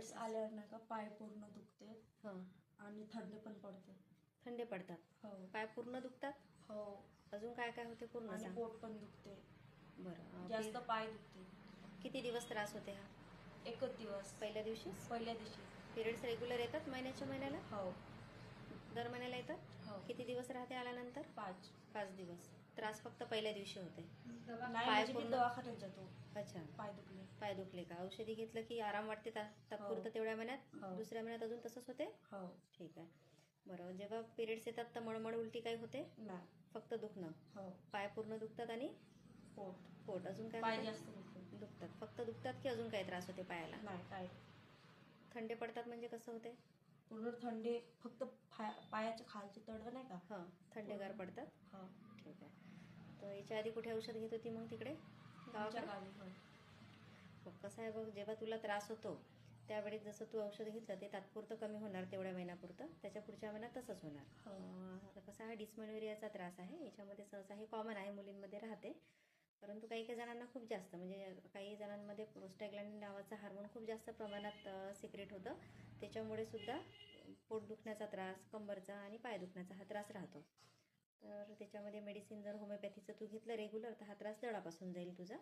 Periods आल्यावर नाही का पाय पूर्ण दुखते हां. आणि थंडी पण पडते. थंडे पडतात. हो. पाय पूर्ण दुखतात? हो. अजून काय काय होते पूर्ण आणि सांग. पोट पण दुखते. बरं जास्त पाय दुखते. किती दिवस त्रास होते हा? एकच दिवस. पहिल्या दिवशी पहिल्या दिवशी. पिरियड्स रेग्युलर येतात महिन्याच्या महिन्याला? हो. दर महिन्याला येतात? हो. किती दिवस राहते आल्यानंतर? पाच. पाच दिवस. त्रास फक्त पहिल्या दिवशी होते. नाही पाय म्हणजे मी पूर्ण- दवाखान्यात जातो. अच्छा. पाय दुखले. पाय दुखले का? औषधी घेतलं की आराम वाटते ता- तात्पुरतं हो. तेवढ्या महिन्यात हो. दुसऱ्या महिन्यात अजून तसंच होते? हो. ठीक आहे. बरं जेव्हा पिरियड्स येतात तर मळमळ उलटी काही होते? नाही फक्त दुखणं? हो. पाय पूर्ण दुखतात आणि? पोट. पोट. अजून काय पाय होते? जास्त दुखते दुखतात. फक्त दुखतात की अजून काही त्रास होते पायाला? नाही काय? थंडे पडतात म्हणजे कसं होते? पूर्ण थंडी फक्त पाय पायाच्या खालचे तडवं नाही का? हां थंडेगार पडतात? हो. ठीक आहे. तर याच्या आधी कुठे औषध घेत होती मग तिकडे? गावी बघ, कसं आहे बघ जेव्हा तुला त्रास होतो त्यावेळेस जसं तू औषध घेतलं ते तात्पुरतं कमी होणार तेवढ्या महिन्यापुरतं. त्याच्या पुढच्या महिन्यात तसंच होणार. हो. अं, आता कसा हा डिस्मेनोरियाचा त्रास आहे. याच्यामध्ये सहसा हे कॉमन आहे मुलींमध्ये राहते. परंतु काही काही जणांना खूप जास्त म्हणजे काही जणांमध्ये प्रोस्टॅग्लॅन्ड नावाचं हार्मोन खूप जास्त प्रमाणात सिक्रेट होतं. त्याच्यामुळे सुद्धा पोट दुखण्याचा त्रास कंबरचा आणि पाय दुखण्याचा हा त्रास राहतो. तर त्याच्यामध्ये मेडिसिन जर होमिओपॅथीचं तू घेतलं रेग्युलर तर हा त्रास जळापासून जाईल तुझा.